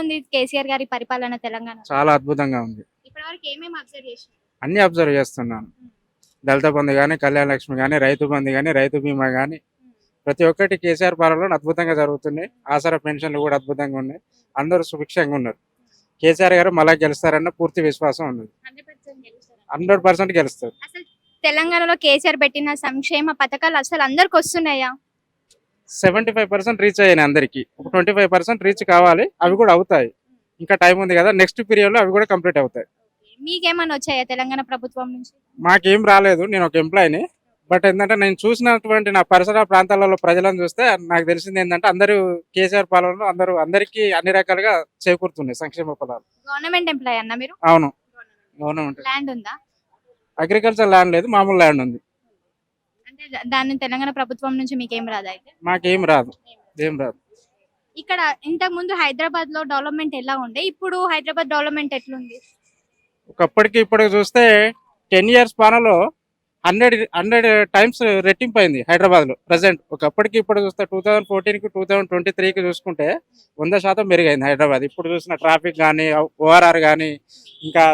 ఉంది కేసీఆర్ గారి పరిపాలన తెలంగాణ? చాలా అద్భుతంగా ఉంది. ఇప్పటివరకు ఏమేమి అబ్జర్వ్ చేసినారు? అన్ని అబ్జర్వ్ చేస్తున్నాను. దళిత బంధు కానీ కళ్యాణ లక్ష్మి కానీ రైతు బంధు కానీ రైతు బీమా కానీ ప్రతి ఒక్కటి కేసీఆర్ పాలనలో అద్భుతంగా జరుగుతున్నాయి. ఆసరా పెన్షన్లు కూడా అద్భుతంగా ఉన్నాయి. అందరూ సుభిక్షంగా ఉన్నారు. కేసీఆర్ గారు మళ్ళా గెలుస్తారన్న పూర్తి విశ్వాసం ఉన్నది. 100% గెలుస్తారా? హండ్రెడ్ పర్సెంట్ గెలుస్తారు. తెలంగాణలో కేసీఆర్ పెట్టిన సంక్షేమ పథకాలు అసలు అందరికి వస్తున్నాయా? సెవెంటీ ఫైవ్ పర్సెంట్ రీచ్ అయ్యాయి అందరికి. ఒక ట్వంటీ ఫైవ్ పర్సెంట్ రీచ్ కావాలి అవి కూడా అవుతాయి. ఇంకా టైం ఉంది కదా నెక్స్ట్ పీరియడ్లో అవి కూడా కంప్లీట్ అవుతాయి. మీకేమన్నా వచ్చాయా తెలంగాణ ప్రభుత్వం నుంచి? మాకేం రాలేదు నేను ఒక ఎంప్లాయీని బట్ ఏంటంటే నేను చూసినటువంటి నా పరిసర ప్రాంతాలలో ప్రజలను చూస్తే నాకు తెలిసింది ఏంటంటే అందరూ కేసీఆర్ పాలనలో అందరూ అందరికీ అన్ని రకాలుగా చేకూరుతున్నాయి సంక్షేమ పదాలు గవర్నమెంట్ ఎంప్లాయ్ అన్న మీరు? అవును. గవర్నమెంట్ ల్యాండ్ ఉందా? అగ్రికల్చర్ ల్యాండ్ లేదు మామూలు ల్యాండ్ ఉంది. అంటే దా- దాన్ని తెలంగాణ ప్రభుత్వం నుంచి మీకేం రాదా అయితే? మాకేం రాదు. ఏం రాదు. ఇక్కడ ఇంతకు ముందు హైదరాబాద్లో డెవలప్మెంట్ ఎలా ఉండే? ఇప్పుడు హైదరాబాద్ డెవలప్మెంట్ ఎట్లుంది? ఒకప్పటికి ఇప్పటికి చూస్తే టెన్ ఇయర్స్ పానలో హండ్రెడ్ హండ్రెడ్ టైమ్స్ రెట్టింపు అయింది హైదరాబాద్లో ప్రజెంట్. ఒకప్పటికి ఇప్పుడు చూస్తే టూ థౌసండ్ ఫోర్టీన్కి టూ థౌసండ్ ట్వంటీ త్రీకి చూసుకుంటే వంద శాతం మెరుగైంది హైదరాబాద్. ఇప్పుడు చూసిన ట్రాఫిక్ కానీ ఓఆర్ఆర్ కానీ ఇంకా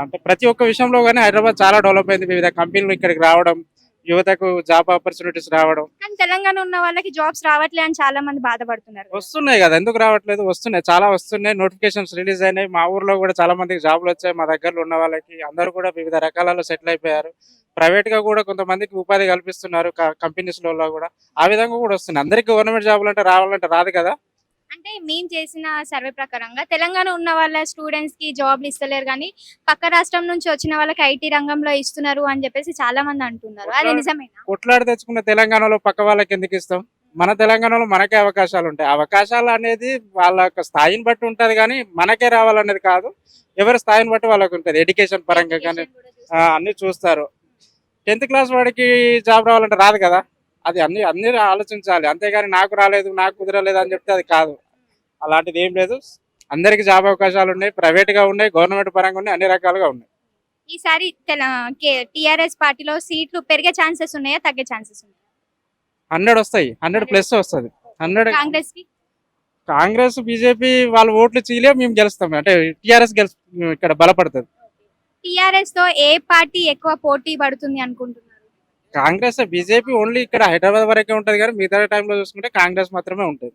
అంటే ప్రతి ఒక్క విషయంలో కానీ హైదరాబాద్ చాలా డెవలప్ అయింది. వివిధ కంపెనీలు ఇక్కడికి రావడం యువతకు జాబ్ ఆపర్చునిటీస్ రావడం. కానీ తెలంగాణ ఉన్న వాళ్ళకి జాబ్స్ రావట్లే అని చాలా మంది బాధపడుతున్నారు. వస్తున్నాయి కదా ఎందుకు రావట్లేదు? వస్తున్నాయి చాలా వస్తున్నాయి. నోటిఫికేషన్స్ రిలీజ్ అయినాయి. మా ఊర్లో కూడా చాలా మందికి జాబ్లు వచ్చాయి. మా దగ్గరలో ఉన్న వాళ్ళకి అందరూ కూడా వివిధ రకాలలో సెటిల్ అయిపోయారు. ప్రైవేట్గా కూడా కొంతమందికి ఉపాధి కల్పిస్తున్నారు కంపెనీస్లో కూడా. ఆ విధంగా కూడా వస్తున్నాయి. అందరికి గవర్నమెంట్ జాబులు అంటే రావాలంటే రాదు కదా. అంటే మేము చేసిన సర్వే ప్రకారంగా తెలంగాణ ఉన్న వాళ్ళ స్టూడెంట్స్కి జాబ్లు ఇస్తలేరు కానీ పక్క రాష్ట్రం నుంచి వచ్చిన వాళ్ళకి ఐటీ రంగంలో ఇస్తున్నారు అని చెప్పేసి చాలా మంది అంటున్నారు. అది నిజమేనా? కొట్లాడి తెచ్చుకున్న తెలంగాణలో పక్క వాళ్ళకి ఎందుకు ఇస్తాం? మన తెలంగాణలో మనకే అవకాశాలు ఉంటాయి. అవకాశాలు అనేది వాళ్ళ యొక్క స్థాయిని బట్టి ఉంటది కానీ మనకే రావాలనేది కాదు. ఎవరి స్థాయిని బట్టి వాళ్ళకి ఉంటది. ఎడ్యుకేషన్ పరంగా కానీ అన్ని చూస్తారు. టెన్త్ క్లాస్ వాడికి జాబ్ రావాలంటే రాదు కదా? అది అన్ని అన్ని ఆలోచించాలి. అంతేగాని నాకు రాలేదు నాకు కుదరలేదు అని చెప్తే అది కాదు. అలాంటిది ఏం లేదు. అందరికి జాబ్ అవకాశాలు ఉన్నాయి ప్రైవేట్గా ఉన్నాయి గవర్నమెంట్ పరంగా ఉన్నాయి అన్ని రకాలుగా ఉన్నాయి. ఈసారి టిఆర్ఎస్ పార్టీలో సీట్లు పెరిగే ఛాన్సెస్ ఉన్నాయా తగ్గే ఛాన్సెస్ ఉన్నాయా? హండ్రెడ్ వస్తాయి హండ్రెడ్ ప్లస్ వస్తుంది. హండ్రెడ్ కాంగ్రెస్ కాంగ్రెస్ బీజేపీ వాళ్ళ ఓట్లు చీలే మేము గెలుస్తాం. అంటే టిఆర్ఎస్ గెలుస్తాం ఇక్కడ బలపడుతుంది. టిఆర్ఎస్తో ఏ పార్టీ ఎక్కువ పోటీ పడుతుంది అనుకుంటున్నారు? కాంగ్రెస్ బీజేపీ ఓన్లీ ఇక్కడ హైదరాబాద్ వరకే ఉంటది కానీ మిగతా టైంలో చూసుకుంటే కాంగ్రెస్ మాత్రమే ఉంటుంది.